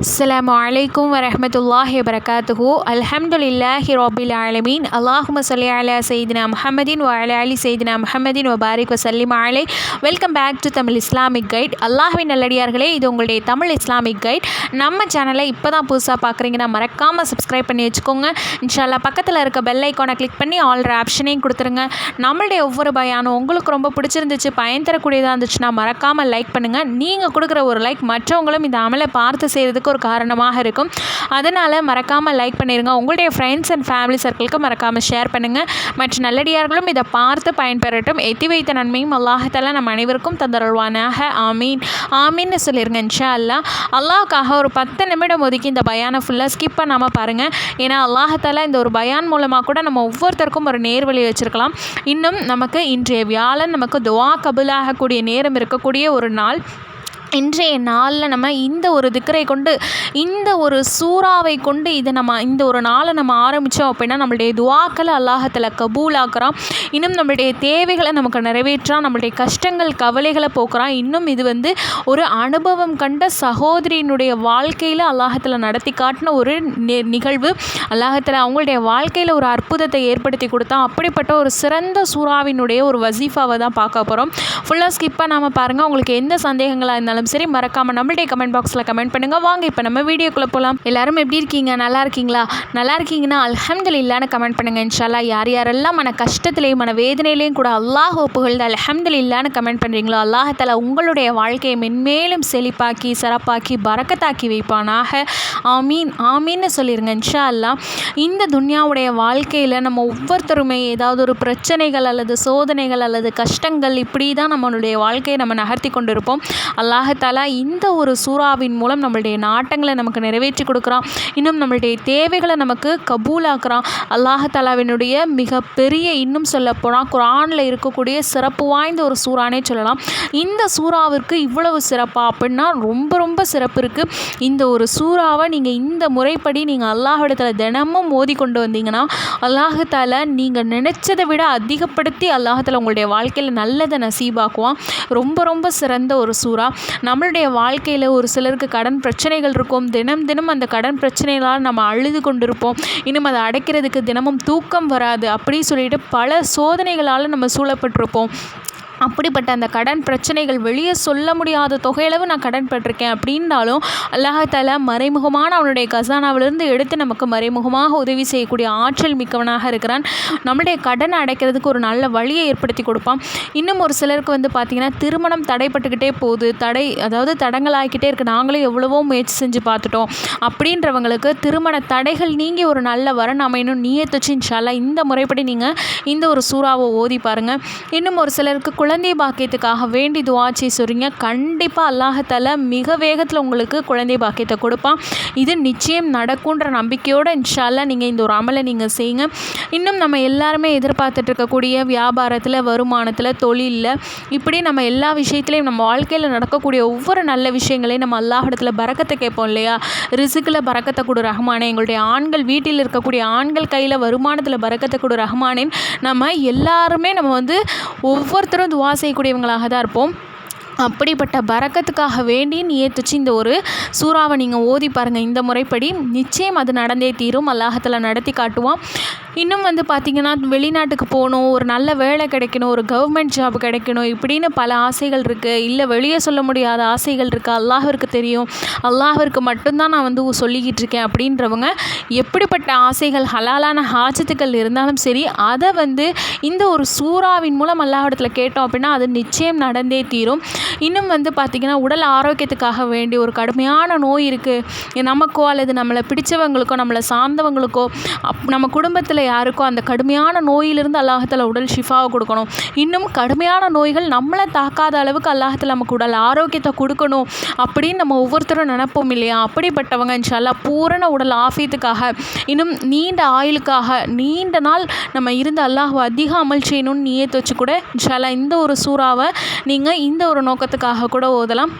அஸ்லாம் வலைக்கம் வரமத்துல்லாஹி வரகாத்துஹு அல்ஹம்துலில்லாஹி ரோபில் ஆலமீன் அல்லாஹும சொல்லி அலா சைதினா முஹமதின் வாலா அலி சைதினா முஹமதின் வபாரிக் வசல்லிம் ஆலை welcome back to Tamil Islamic guide அல்லாஹின் நல்லடியார்களே இது உங்களுடைய தமிழ் இஸ்லாமிக் கைட் நம்ம சேனலை இப்போ தான் புதுசாக பார்க்குறீங்கன்னா மறக்காமல் சப்ஸ்கிரைப் பண்ணி வச்சுக்கோங்க. இன்ஷால்லா பக்கத்தில் இருக்க பெல் ஐக்கானை கிளிக் பண்ணி ஆல்ரெடி ஆப்ஷனையும் கொடுத்துருங்க. நம்மளுடைய ஒவ்வொரு பயானும் உங்களுக்கு ரொம்ப பிடிச்சிருந்துச்சு பயன் தரக்கூடியதாக இருந்துச்சுன்னா மறக்காமல் லைக் பண்ணுங்கள் நீங்கள் கொடுக்குற ஒரு லைக் மற்றவங்களும் இந்த அமலை பார்த்து செய்கிறது செய்கிறதுக்கு ஒரு காரணமாக இருக்கும். அதனால் மறக்காமல் லைக் பண்ணிடுங்க உங்களுடைய ஃப்ரெண்ட்ஸ் அண்ட் ஃபேமிலி சர்க்கிளுக்கு மறக்காமல் ஷேர் பண்ணுங்கள் மற்ற நல்லடியார்களும் இதை பார்த்து பயன்பெறட்டும். எத்தி வைத்த நன்மையும் அல்லாஹத்தால நம்ம அனைவருக்கும் தந்தருள்வானாக. ஆமீன். ஆமீன்னு சொல்லிடுங்க இன்ஷா அல்லா அல்லாஹ்க்காக ஒரு பத்து நிமிடம் ஒதுக்கி இந்த பயானை ஃபுல்லாக ஸ்கிப் பண்ணாமல் பாருங்கள் ஏன்னா அல்லாஹத்தால இந்த ஒரு பயான் மூலமாக கூட நம்ம ஒவ்வொருத்தருக்கும் ஒரு நேர்வழி வச்சுருக்கலாம். இன்னும் நமக்கு இன்றைய வியாழன் நமக்கு துவா கபுலாகக்கூடிய நேரம் இருக்கக்கூடிய ஒரு நாள். இன்றைய நாளில் நம்ம இந்த ஒரு திக்கரை கொண்டு இந்த ஒரு சூறாவை கொண்டு இதை நம்ம இந்த ஒரு நாளை நம்ம ஆரம்பித்தோம் அப்படின்னா நம்மளுடைய துவாக்களை அல்லாஹத்தில் கபூலாக்குறான். இன்னும் நம்மளுடைய தேவைகளை நமக்கு நிறைவேற்றான் நம்மளுடைய கஷ்டங்கள் கவலைகளை போக்குறான். இன்னும் இது வந்து ஒரு அனுபவம் கண்ட சகோதரியினுடைய வாழ்க்கையில் அல்லாஹத்தில் நடத்தி காட்டின ஒரு நிகழ்வு. அல்லாஹத்தில் அவங்களுடைய வாழ்க்கையில் ஒரு அற்புதத்தை ஏற்படுத்தி கொடுத்தான். அப்படிப்பட்ட ஒரு சிறந்த சூறாவினுடைய ஒரு வசீஃபாவை தான் பார்க்க போகிறோம் ஃபுல்லாக ஸ்கிப்பாக நாம் பாருங்கள் உங்களுக்கு எந்த சந்தேகங்களாக இருந்தாலும் இருந்தாலும் சரி மறக்காமல் நம்மளுடைய கமெண்ட் பாக்ஸில் கமெண்ட் பண்ணுங்கள் வாங்க இப்போ நம்ம வீடியோக்குள்ளே போகலாம் எல்லாரும் எப்படி இருக்கீங்க? நல்லா இருக்கீங்களா? நல்லா இருக்கீங்கன்னா அல்ஹம்துல் இல்லான்னு கமெண்ட் பண்ணுங்கள் இன்ஷால்லா யார் யாரெல்லாம் மன கஷ்டத்துலேயும் மன வேதனையிலையும் கூட அல்லாஹ் ஒப்புகழ்ந்து அல்ஹம்துல் இல்லான்னு கமெண்ட் பண்ணுறீங்களோ அல்லாஹத்தால உங்களுடைய வாழ்க்கையை மென்மேலும் செழிப்பாக்கி சிறப்பாக்கி பறக்கத்தாக்கி வைப்பானாக. ஆமீன் ஆமீன்னு சொல்லிடுங்க இன்ஷா அல்லா இந்த துன்யாவுடைய வாழ்க்கையில் நம்ம ஒவ்வொருத்தருமே ஏதாவது ஒரு பிரச்சனைகள் அல்லது சோதனைகள் அல்லது கஷ்டங்கள் இப்படி தான் நம்மளுடைய வாழ்க்கையை நம்ம நகர்த்தி கொண்டிருப்போம். அல்லாஹ் அல்லாஹாலா இந்த ஒரு சூறாவின் மூலம் நம்மளுடைய நாட்டங்களை நமக்கு நிறைவேற்றி கொடுக்குறான். இன்னும் நம்மளுடைய தேவைகளை நமக்கு கபூலாக்குறான். அல்லாஹாலாவினுடைய மிகப்பெரிய இன்னும் சொல்ல போனால் குரானில் இருக்கக்கூடிய சிறப்பு வாய்ந்த ஒரு சூறானே சொல்லலாம். இந்த சூறாவிற்கு இவ்வளவு சிறப்பாக அப்படின்னா ரொம்ப ரொம்ப சிறப்பு இருக்குது இந்த ஒரு சூறாவை நீங்கள் இந்த முறைப்படி நீங்கள் அல்லாஹிடத்தில் தினமும் மோதி கொண்டு வந்தீங்கன்னா அல்லாஹால நீங்கள் நினச்சதை விட அதிகப்படுத்தி அல்லாஹத்தில் உங்களுடைய வாழ்க்கையில் நல்லதை நசீபாக்குவான். ரொம்ப ரொம்ப சிறந்த ஒரு சூறா. நம்மளுடைய வாழ்க்கையில் ஒரு சிலருக்கு கடன் பிரச்சனைகள் இருக்கும். தினம் தினம் அந்த கடன் பிரச்சனைகளால் நம்ம அழுது கொண்டிருப்போம். இன்னும் அதை அடைக்கிறதுக்கு தினமும் தூக்கம் வராது. அப்படி சொல்லிட்டு பல சோதனைகளால் நம்ம சூழப்பட்டிருப்போம். அப்படிப்பட்ட அந்த கடன் பிரச்சனைகள் வெளியே சொல்ல முடியாத தொகையளவு நான் கடன் பட்டிருக்கேன் அப்படின்னாலும் அல்லாஹால மறைமுகமான அவனுடைய கசானாவிலிருந்து எடுத்து நமக்கு மறைமுகமாக உதவி செய்யக்கூடிய ஆற்றல் மிக்கவனாக இருக்கிறான். நம்மளுடைய கடனை அடைக்கிறதுக்கு ஒரு நல்ல வழியை ஏற்படுத்தி கொடுப்பான். இன்னும் ஒரு சிலருக்கு வந்து பார்த்திங்கன்னா திருமணம் தடைப்பட்டுக்கிட்டே போகுது. தடை அதாவது தடங்களாகிக்கிட்டே இருக்குது நாங்களும் எவ்வளவோ முயற்சி செஞ்சு பார்த்துட்டோம். அப்படின்றவங்களுக்கு திருமண தடைகள் நீங்கி ஒரு நல்ல வரன் அமையணும். நீயத்துச்சு இன்ஷால்லா இந்த முறைப்படி நீங்கள் இந்த ஒரு சூறாவை ஓதி பாருங்கள் இன்னும் ஒரு சிலருக்கு குழந்தை குழந்தை பாக்கியத்துக்காக வேண்டி துவா சொல்கிறீங்க கண்டிப்பாக அல்லாஹத்தால மிக வேகத்தில் உங்களுக்கு குழந்தை பாக்கியத்தை கொடுப்பான். இது நிச்சயம் நடக்குன்ற நம்பிக்கையோடு இன்ஷால்லா நீங்கள் இந்த ஒரு அமலை நீங்கள் செய்யுங்க. இன்னும் நம்ம எல்லாருமே எதிர்பார்த்துட்டு இருக்கக்கூடிய வியாபாரத்தில் வருமானத்தில் தொழிலில் இப்படி நம்ம எல்லா விஷயத்துலையும் நம்ம வாழ்க்கையில் நடக்கக்கூடிய ஒவ்வொரு நல்ல விஷயங்களையும் நம்ம அல்லாஹிடத்தில் பறக்கத்தை கேட்போம் இல்லையா? ரிசுக்கில் பறக்கத்தை கொடு ரஹ்மானே. எங்களுடைய ஆண்கள் வீட்டில் இருக்கக்கூடிய ஆண்கள் கையில் வருமானத்தில் பறக்கத்தை கொடு ரஹ்மானேன் நம்ம எல்லாருமே நம்ம வந்து ஒவ்வொருத்தரும் சுவாசிக்கக்கூடியவங்களாக தான் இருப்போம். அப்படிப்பட்ட பறக்கத்துக்காக வேண்டி ஏற்றுச்சு இந்த ஒரு சூறாவை நீங்கள் ஓதி பாருங்கள் இந்த முறைப்படி நிச்சயம் அது நடந்தே தீரும். அல்லாஹத்தில் நடத்தி காட்டுவான். இன்னும் வந்து பார்த்திங்கன்னா வெளிநாட்டுக்கு போகணும் ஒரு நல்ல வேலை கிடைக்கணும் ஒரு கவர்மெண்ட் ஜாப் கிடைக்கணும் இப்படின்னு பல ஆசைகள் இருக்குது இல்லை வெளியே சொல்ல முடியாத ஆசைகள் இருக்குது அல்லாஹிற்கு தெரியும். அல்லாஹிற்கு மட்டும்தான் நான் வந்து சொல்லிக்கிட்டு இருக்கேன் அப்படின்றவங்க. எப்படிப்பட்ட ஆசைகள் ஹலாலான ஹாஜத்துக்கள் இருந்தாலும் சரி அதை வந்து இந்த ஒரு சூறாவின் மூலம் அல்லாஹிடத்தில் கேட்டோம் அப்படின்னா அது நிச்சயம் நடந்தே தீரும். இன்னும் வந்து பார்த்திங்கன்னா உடல் ஆரோக்கியத்துக்காக வேண்டி ஒரு கடுமையான நோய் இருக்குது நமக்கோ அல்லது நம்மளை பிடிச்சவங்களுக்கோ நம்மளை சார்ந்தவங்களுக்கோ அப் நம்ம குடும்பத்தில் யாருக்கோ அந்த கடுமையான நோயிலிருந்து அல்லாஹத்தில் உடல் ஷிஃபாவை கொடுக்கணும். இன்னும் கடுமையான நோய்கள் நம்மளை தாக்காத அளவுக்கு அல்லாஹத்தில் நமக்கு உடல் ஆரோக்கியத்தை கொடுக்கணும் அப்படின்னு நம்ம ஒவ்வொருத்தரும் நினப்போம் இல்லையா? அப்படிப்பட்டவங்க இன்ஷால்லா பூரண உடல் ஆஃபியத்துக்காக இன்னும் நீண்ட ஆயுளுக்காக நீண்ட நாள் நம்ம இருந்து அல்லாஹ் அதிக அமல் செய்யணும்னு நீயத்து வச்சு கூட இன்ஷால்லா இந்த ஒரு சூறாவை நீங்கள் இந்த ஒரு நோக்கத்துக்காக கூட ஓதலாம்.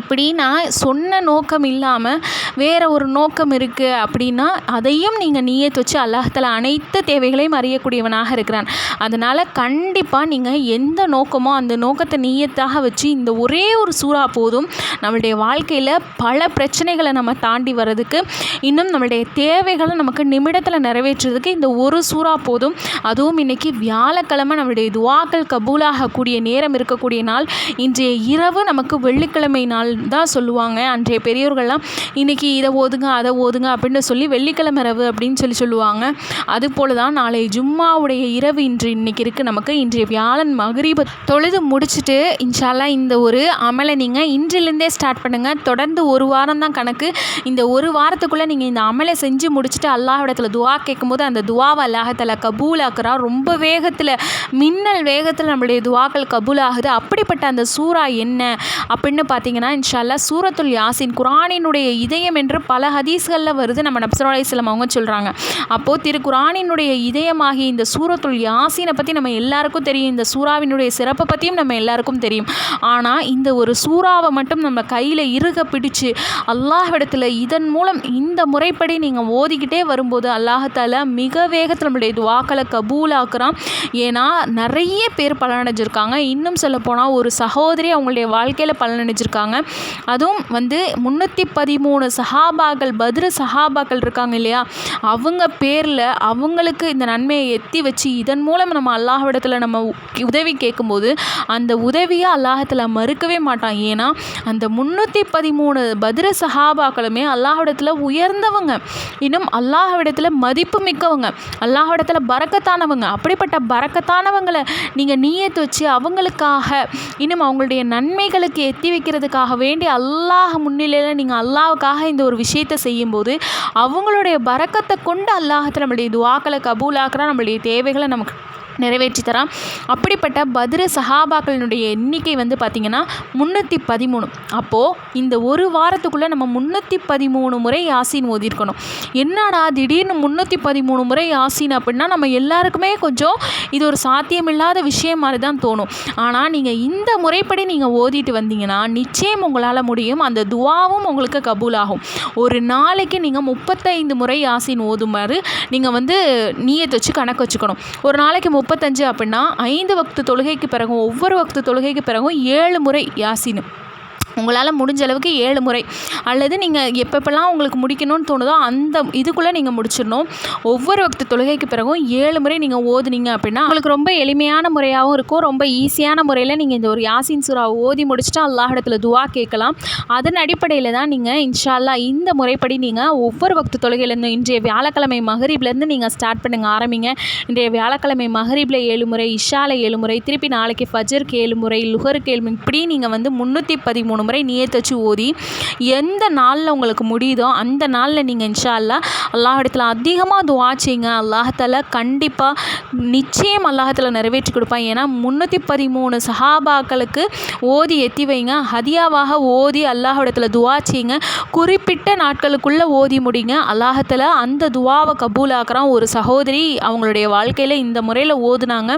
இப்படி நான் சொன்ன நோக்கம் இல்லாமல் வேறு ஒரு நோக்கம் இருக்குது அப்படின்னா அதையும் நீங்கள் நீயத் வச்சு அல்லாஹால அனைத்து தேவைகளையும் அறியக்கூடியவனாக இருக்கிறான். அதனால் கண்டிப்பாக நீங்கள் எந்த நோக்கமோ அந்த நோக்கத்தை நீயத்தாக வச்சு இந்த ஒரே ஒரு சூறா போதும். நம்மளுடைய வாழ்க்கையில் பல பிரச்சனைகளை நம்ம தாண்டி வர்றதுக்கு இன்னும் நம்மளுடைய தேவைகளை நமக்கு நிமிடத்தில் நிறைவேற்றுறதுக்கு இந்த ஒரு சூறா போதும். அதுவும் இன்றைக்கி வியாழக்கிழமை நம்மளுடைய துவாக்கள் கபூலாகக்கூடிய நேரம் இருக்கக்கூடிய நாள். இன்றைய இரவு நமக்கு வெள்ளிக்கிழமை நாள். தான் சொல்லுவாங்க. அன்றைய பெரியோர்கள்லாம் இன்றைக்கி இதை ஓதுங்க அதை ஓதுங்க அப்படின்னு சொல்லி வெள்ளிக்கிழமை இரவு அப்படின்னு சொல்லி சொல்லுவாங்க. அதுபோல் தான் நாளை ஜும்மாவுடைய இரவு இன்று இன்றைக்கி இருக்குது நமக்கு இன்றைய வியாழன் மகரீப தொழுது முடிச்சுட்டு இன்ஷால்லா இந்த ஒரு அமலை நீங்கள் இன்றிலிருந்தே ஸ்டார்ட் பண்ணுங்கள் தொடர்ந்து ஒரு வாரம் தான் கணக்கு. இந்த ஒரு வாரத்துக்குள்ளே நீங்கள் இந்த அமலை செஞ்சு முடிச்சுட்டு அல்லாஹிடத்தில் துவா கேட்கும்போது அந்த துவாவை அல்லாஹத்தில் கபூலாக்குறா ரொம்ப வேகத்தில் மின்னல் வேகத்தில் நம்மளுடைய துவாக்கள் கபூல் ஆகுது அப்படிப்பட்ட அந்த சூறா என்ன? அப்படின்னு பார்த்தீங்கன்னா இன்ஷால்லா சூரத்துல் யாசின் குரானினுடைய இதயம் என்று பல ஹதீஸ்களில் வருது. நம்ம நப்சரா அலிஸ்லாம் அவங்க சொல்கிறாங்க அப்போது திரு குரானினுடைய இதயமாகிய இந்த சூரத்துல் யாசினை பற்றி நம்ம எல்லாருக்கும் தெரியும். இந்த சூறாவினுடைய சிறப்பை பற்றியும் நம்ம எல்லாருக்கும் தெரியும். ஆனால் இந்த ஒரு சூறாவை மட்டும் நம்ம கையில் இறுக பிடிச்சு அல்லாஹ்விடத்தில் இதன் மூலம் இந்த முறைப்படி நீங்கள் ஓதிக்கிட்டே வரும்போது அல்லாஹால மிக வேகத்தில் நம்மளுடைய துவாக்களை கபூலாக்குறான். ஏன்னா நிறைய பேர் பலனடைஞ்சிருக்காங்க. இன்னும் சொல்லப்போனால் ஒரு சகோதரி அவங்களுடைய வாழ்க்கையில் பலனடைஞ்சிருக்காங்க. அதுவும் வந்து முந்நூற்றி பதிமூணு சஹாபாக்கள் பதிரு சஹாபாக்கள் இருக்காங்க இல்லையா? அவங்க பேரில் அவங்களுக்கு இந்த நன்மையை எத்தி வச்சு இதன் மூலம் நம்ம அல்லாஹ்விடத்தில் நம்ம உதவி கேட்கும்போது அந்த உதவியை அல்லாஹத்தில் மறுக்கவே மாட்டான். ஏன்னா அந்த முந்நூற்றி பதிமூணு பதிர சஹாபாக்களுமே அல்லாஹ்விடத்தில் உயர்ந்தவங்க. இன்னும் அல்லாஹ்விடத்தில் மதிப்பு மிக்கவங்க. அல்லாஹ்விடத்தில் பறக்கத்தானவங்க அப்படிப்பட்ட பறக்கத்தானவங்களை நீங்கள் நீயத்து வச்சு அவங்களுக்காக இன்னும் அவங்களுடைய நன்மைகளுக்கு எத்தி வைக்கிறதுக்காக வேண்டி அல்லாஹ் முன்னிலையில் நீங்கள் அல்லாவுக்காக இந்த ஒரு விஷயத்தை செய்யும்போது அவங்களுடைய பறக்கத்தை கொண்டு அல்லாஹத்தில் நம்மளுடைய துவாக்களை கபூலாக்குறா நம்மளுடைய தேவைகளை நமக்கு நிறைவேற்றி தரான் அப்படிப்பட்ட பதிர சஹாபாக்களினுடைய எண்ணிக்கை வந்து பார்த்திங்கன்னா முந்நூற்றி பதிமூணு. அப்போது இந்த ஒரு வாரத்துக்குள்ளே நம்ம முந்நூற்றி பதிமூணு முறை யாசின் ஓதிருக்கணும் என்னடா திடீர்னு முந்நூற்றி பதிமூணு முறை யாசின் அப்படின்னா நம்ம எல்லாருக்குமே கொஞ்சம் இது ஒரு சாத்தியமில்லாத விஷயம் மாதிரி தான் தோணும். ஆனால் நீங்கள் இந்த முறைப்படி நீங்கள் ஓதிட்டு வந்தீங்கன்னா நிச்சயம் உங்களால் முடியும். அந்த துவாவும் உங்களுக்கு கபூலாகும். ஒரு நாளைக்கு நீங்கள் முப்பத்தைந்து முறை யாசின் ஓதுமாறு நீங்கள் வந்து நீயத்தை வச்சு கணக்கு வச்சுக்கணும். ஒரு நாளைக்கு முப்பத்தஞ்சு அப்படின்னா ஐந்து வக்து தொழுகைக்கு பிறகும் ஒவ்வொரு வக்து தொழுகைக்கு பிறகும் ஏழு முறை யாசினு. உங்களால் முடிஞ்ச அளவுக்கு ஏழு முறை. அல்லது நீங்கள் எப்பப்பெல்லாம் உங்களுக்கு முடிக்கணும்னு தோணுதோ அந்த இதுக்குள்ளே நீங்கள் முடிச்சிடணும். ஒவ்வொரு வக்த தொழுகைக்கு பிறகும் ஏழு முறை நீங்கள் ஓதுனீங்க அப்படின்னா உங்களுக்கு ரொம்ப எளிமையான முறையாகவும் இருக்கும். ரொம்ப ஈஸியான முறையில் நீங்கள் இந்த ஒரு யாசின் சுறா ஓதி முடிச்சுட்டு அல்லாஹிடத்தில் துவா கேட்கலாம். அதன் அடிப்படையில் தான் நீங்கள் இன்ஷால்லா இந்த முறைப்படி நீங்கள் ஒவ்வொரு வக்த தொழுகையிலேருந்து இன்றைய வியாழக்கிழமை மகரீப்லேருந்து நீங்கள் ஸ்டார்ட் பண்ணுங்க ஆரம்பிங்க. இன்றைய வியாழக்கிழமை மகரீபில் ஏழு முறை இஷால ஏழு முறை திருப்பி நாளைக்கு ஃபஜருக்கு ஏழு முறை லுகருக்கு ஏழு முறை இப்படி நீங்கள் வந்து முந்நூற்றி பதிமூணு முறை நியத்து வச்சு ஓதி எந்த நாளில் உங்களுக்கு முடியுதோ அந்த நாளில் நீங்கள் இன்ஷா அல்லா அல்லாஹிடத்தில் அதிகமாக துவா செய்யுங்க அல்லாஹால கண்டிப்பாக நிச்சயம் அல்லாஹத்தில் நிறைவேற்றி கொடுப்பான் ஏன்னா முந்நூற்றி பதிமூணு சஹாபாக்களுக்கு ஓதி எத்தி வைங்க. ஹதியாவாக ஓதி அல்லாஹிடத்தில் துவா செய்யுங்க குறிப்பிட்ட நாட்களுக்குள்ளே ஓதி முடிங்க. அல்லாஹத்தில் அந்த துவாவை கபூலாக்குறான். ஒரு சகோதரி அவங்களுடைய வாழ்க்கையில் இந்த முறையில் ஓதுனாங்க.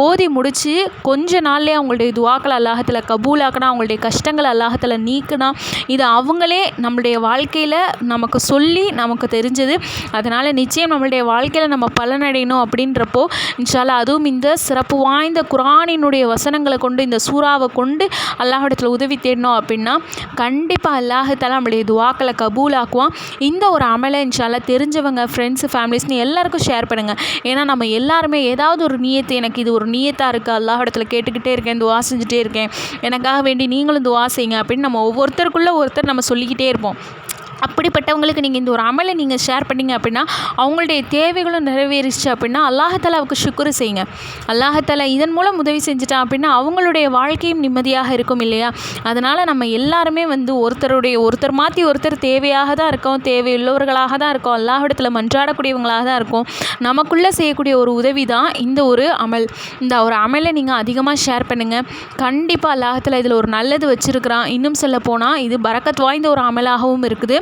ஓதி முடித்து கொஞ்ச நாள்லேயே அவங்களுடைய துவாக்களை அல்லாஹத்தில் கபூலாக்கினா அவங்களுடைய கஷ்டங்களை உலகத்தில் நீக்குனா இது அவங்களே நம்மளுடைய வாழ்க்கையில் நமக்கு சொல்லி நமக்கு தெரிஞ்சது. அதனால் நிச்சயம் நம்மளுடைய வாழ்க்கையில் நம்ம பலனடையணும் அப்படின்றப்போ இன்ஷால்லா அதுவும் இந்த சிறப்பு வாய்ந்த குரானினுடைய வசனங்களை கொண்டு இந்த சூறாவை கொண்டு அல்லாஹிடத்தில் உதவி தேடணும் அப்படின்னா கண்டிப்பாக அல்லாஹத்தால் நம்மளுடைய துவாக்களை கபூலாக்குவான். இந்த ஒரு அமலை இன்ஷால்லா தெரிஞ்சவங்க ஃப்ரெண்ட்ஸு ஃபேமிலிஸ்னு எல்லாருக்கும் ஷேர் பண்ணுங்கள் ஏன்னா நம்ம எல்லாருமே ஏதாவது ஒரு நீயத்தை எனக்கு இது ஒரு நீயத்தாக இருக்குது அல்லாஹிடத்தில் கேட்டுக்கிட்டே இருக்கேன் துவா செஞ்சுட்டே இருக்கேன். எனக்காக வேண்டி நீங்களும் துவா செய்யுங்க. அப்படின்னு நம்ம ஒவ்வொருத்தருக்குள்ளே ஒருத்தர் நம்ம சொல்லிக்கிட்டே இருப்போம். அப்படிப்பட்டவங்களுக்கு நீங்கள் இந்த ஒரு அமலை நீங்கள் ஷேர் பண்ணீங்க அப்படின்னா அவங்களுடைய தேவைகளும் நிறைவேறிச்சு அப்படின்னா அல்லாஹாலாவுக்கு சுக்குரு செய்யுங்க. அல்லாஹாலா இதன் மூலம் உதவி செஞ்சுட்டான் அப்படின்னா அவங்களுடைய வாழ்க்கையும் நிம்மதியாக இருக்கும் இல்லையா? அதனால் நம்ம எல்லாருமே வந்து ஒருத்தருடைய ஒருத்தர் மாற்றி ஒருத்தர் தேவையாக தான் இருக்கோம் தேவையுள்ளவர்களாக தான் இருக்கோம் அல்லாஹிடத்தில் மன்றாடக்கூடியவங்களாக தான் இருக்கும். நமக்குள்ளே செய்யக்கூடிய ஒரு உதவி தான் இந்த ஒரு அமல். இந்த ஒரு அமலை நீங்கள் அதிகமாக ஷேர் பண்ணுங்கள் கண்டிப்பாக அல்லாஹத்தில் இதில் ஒரு நல்லது வச்சுருக்கிறான். இன்னும் சொல்ல போனால் இது பறக்கத் வாய்ந்த ஒரு அமலாகவும் இருக்குது.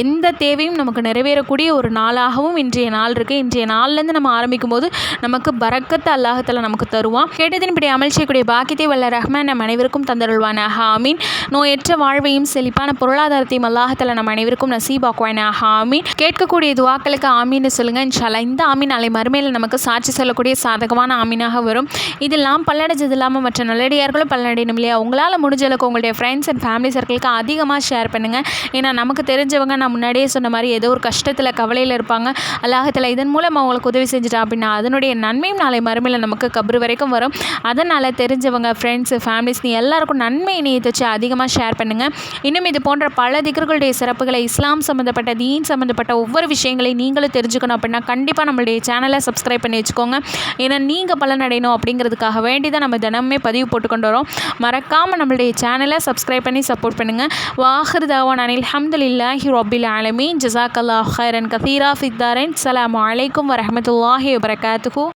எந்த தேவையும் நமக்கு நிறைவேறக்கூடிய ஒரு நாளாகவும் இன்றைய நாள் இருக்குது இன்றைய நாள்லேருந்து நம்ம ஆரம்பிக்கும் போது நமக்கு பறக்கத்தை அல்லாஹத்தில் நமக்கு தருவான். கேட்டதின்படி அமல் செய்யக்கூடிய பாக்கியத்தை வல்ல ரஹ்மான் நம் அனைவருக்கும் தந்தருள்வானாக. ஆமீன். நோயற்ற வாழ்வையும் செழிப்பான பொருளாதாரத்தையும் அல்லாஹத்தில் நம் அனைவருக்கும் நசீபாக்குவானாக. ஆமீன். கேட்கக்கூடிய துவாக்களுக்கு ஆமீன்னு சொல்லுங்கள் இன்ஷால்லா இந்த ஆமீன் நாளை மறுமையில் நமக்கு சாட்சி சொல்லக்கூடிய சாதகமான ஆமீனாக வரும். இதெல்லாம் பல்லடைஞ்சது இல்லாமல் மற்ற நல்லடியார்களும் பல்லடையணும் இல்லையா உங்களால் முடிஞ்ச அளவுக்கு உங்களுடைய ஃப்ரெண்ட்ஸ் அண்ட் ஃபேமிலி சர்க்கிளுக்கு அதிகமாக ஷேர் பண்ணுங்கள் ஏன்னா நமக்கு தெரிஞ்ச தெரிஞ்சவங்க நான் முன்னாடியே சொன்ன மாதிரி ஏதோ ஒரு கஷ்டத்தில் கவலையில் இருப்பாங்க. அல்லாஹத்தில் இதன் மூலம் அவங்களுக்கு உதவி செஞ்சுட்டா அப்படின்னா அதனுடைய நன்மையும் நாளை மறுமையில் நமக்கு கபரு வரைக்கும் வரும். அதனால் தெரிஞ்சவங்க ஃப்ரெண்ட்ஸு ஃபேமிலிஸ் நீ எல்லாருக்கும் நன்மை இணையை வச்சு அதிகமாக ஷேர் பண்ணுங்கள் இன்னும் இது போன்ற பல திகர்களுடைய சிறப்புகளை இஸ்லாம் சம்மந்தப்பட்ட தீன் சம்மந்தப்பட்ட ஒவ்வொரு விஷயங்களையும் நீங்களும் தெரிஞ்சுக்கணும் அப்படின்னா கண்டிப்பாக நம்மளுடைய சேனலை சப்ஸ்கிரைப் பண்ணி வச்சுக்கோங்க. ஏன்னா நீங்கள் பலனடையணும் அப்படிங்கிறதுக்காக வேண்டி தான் நம்ம தினமே பதிவு போட்டுக்கொண்டு வரோம். மறக்காமல் நம்மளுடைய சேனலை சப்ஸ்கிரைப் பண்ணி சப்போர்ட் பண்ணுங்கள் வாஹர் தாவான் அனில் ஹம்துலில்லாஹி ரொபில் ஆலமீன் ஜசாக் அல்லாஹ் ஹைரன் கதீரா ஃபித்தாரன் அஸ்ஸலாமு அலைக்கும் வரஹமத்துல்லாஹி வபரகாத்துஹூ